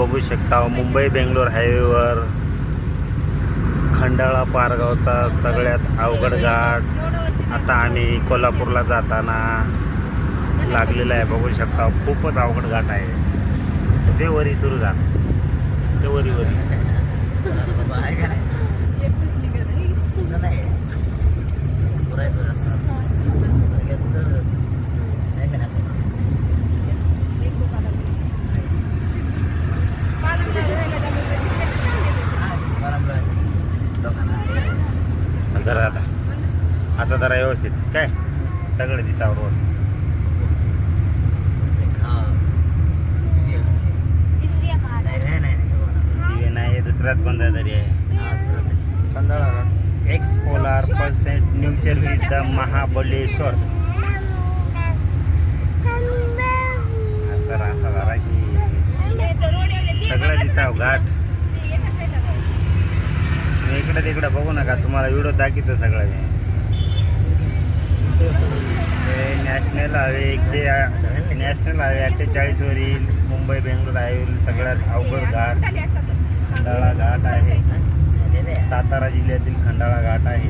बघू शकता. मुंबई बेंगलोर हायवेवर खंडाळा पारगावचा सगळ्यात अवघड घाट. आता आम्ही कोल्हापूरला जाताना लागलेला आहे. बघू शकता खूपच अवघड घाट आहे. ते वरी सुरू झालं. ते वरी वरी. जरा व्यवस्थित. काय? सगळं दिसावर दिवे नाही हे दुसराच कोणता तरी आहे. X polar percent nature with the Mahabaleshwar असं असं जरा की. सगळं दिसाव घाट इकडे तिकडे बघू नका तुम्हाला व्हिडिओ दाखवतो सगळं हे नॅशनल हायवे एकशे नॅशनल हायवे अठ्ठेचाळीसवरील मुंबई बेंगलोर हायवेवरील सगळ्यात अवघड घाट खंडाळा घाट आहे. सातारा जिल्ह्यातील खंडाळा घाट आहे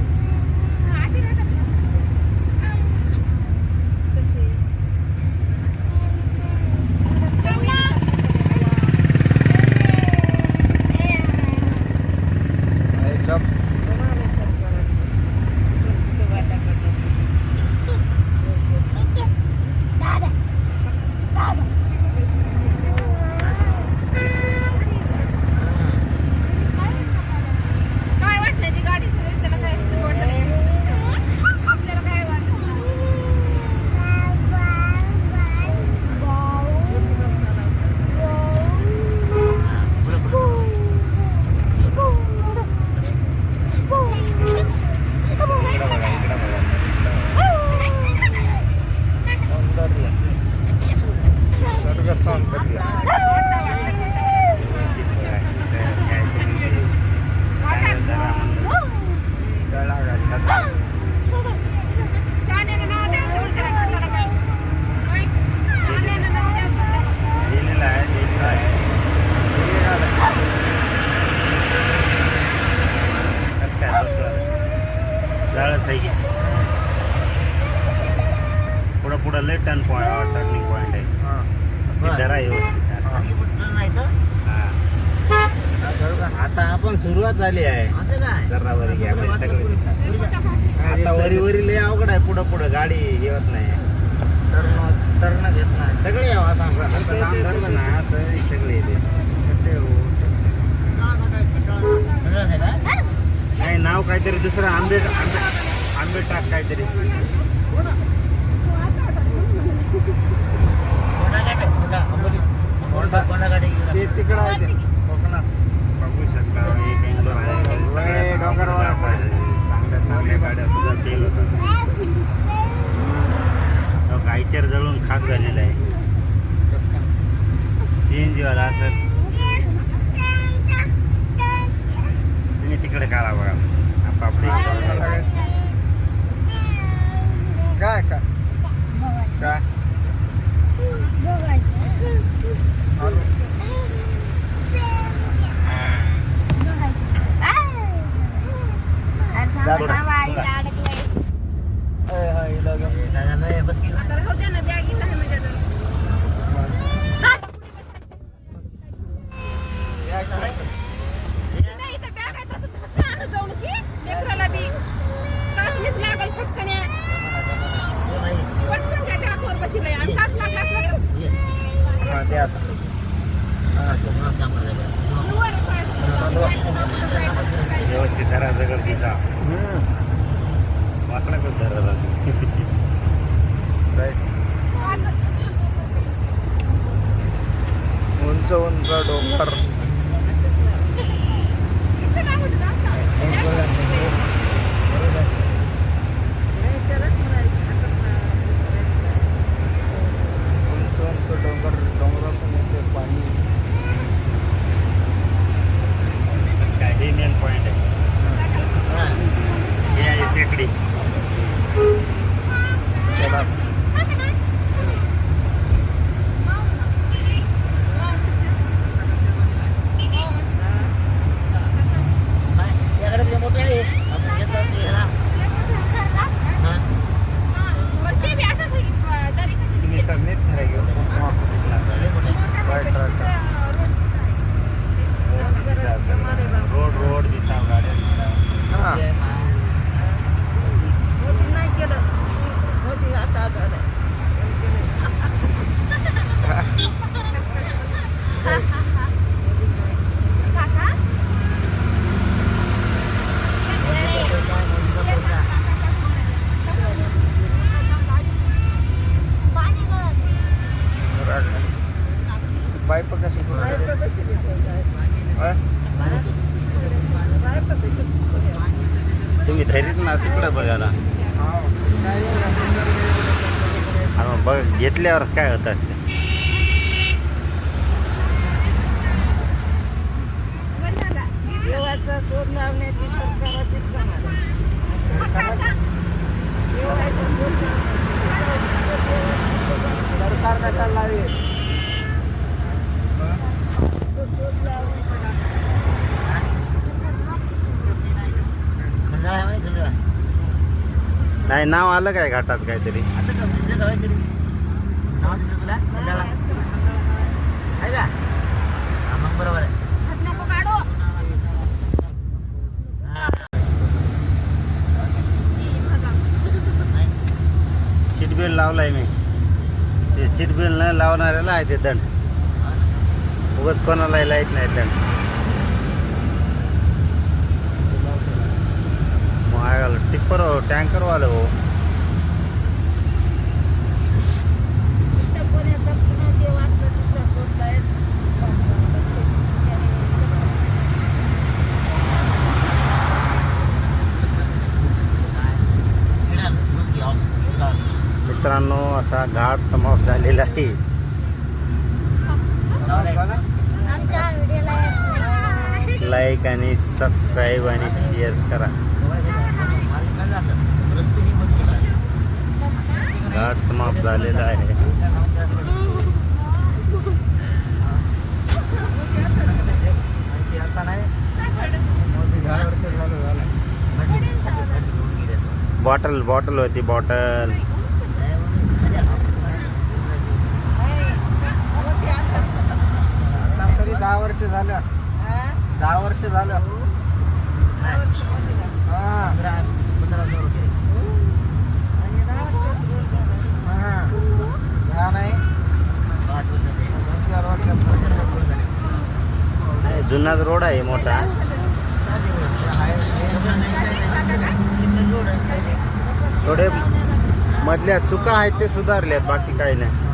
काय वाटण्याची गाडी सगळी त्याला काय वाटलं नाही. आपल्याला काय इकडं बघा इकडं बघा शाण्यानं नाव द्या, म्हणून त्याला कळलं काय. होय? शाण्यानं नाव द्या, म्हणून लिहिलेलं आहे लिहिलेलं आहे कसं काय बसलं जाळच आहे. की पुढं पुढं लय टर्न पॉईंट टर्निंग पॉईंट आहे. सिद्धरा व्यवस्थित. हा. आता आपण सुरुवात झाली आहे. जरा वरी घ्या सगळं. आता वरी वरी लय अवघड आहे पुढं पुढं. गाडी येत नाही. तरण घेत नाही. सगळे असं असं धरलं ना असं सगळे येते. नाव काहीतरी दुसरं आंबे आंबे आंबे टाक काहीतरी. ते तिकडं आहे ते कोकणात बघू शकता हे बेंगलोर आहे सगळे डोंगरवर आहे. चांगल्या चांगल्या गाड्या सुद्धा तेल होतात गायचर जळून खाक झालेला आहे सी एन जीवाला असं तुम्ही तिकडे काढा बघा आपापले काय काय काय आलो. ए, हा, हिला घेऊन. आता राहू द्या ना, bag इथं उंच उंच डोंगर इथं काय होतं जास्त? उंच उंच डोंगर डोंगरातून येते पाणी काय हे मेन पॉईंट आहे हे आहे टेकडी चला होय? तुम्ही धरीत ना तिकडे बघायला. आणि बघ घेतल्यावर काय होतात शोध लावण्याची सरकाराचीच कमाल आहे. देवाचा शोध सरकार नका लावे शोध लावण्याची नाही नाव आलं काय घाटात काहीतरी? सीट बेल्ट लावलाय मी. ते सीट बेल्ट न लावणाऱ्याला आहे ते दंड. उगत कोणालाही लाइट नाही त्या मग टिप्पर टँकर वाले हो. मित्रांनो असा घाट समाप्त झालेला आहे. लाईक आणि सबस्क्राईब आणि शेअर करा. घाट समाप्त झालं बॉटल बॉटल होती बॉटल दहा वर्ष झालं. हा? दहा वर्ष झालं. हा. आणि दहा वर्षात शोध दहा नाही चार वर्षात नाही, जुनाच रोड आहे मोठा. थोडे मधल्या चुका आहेत ते सुधारल्यात बाकी काही नाही.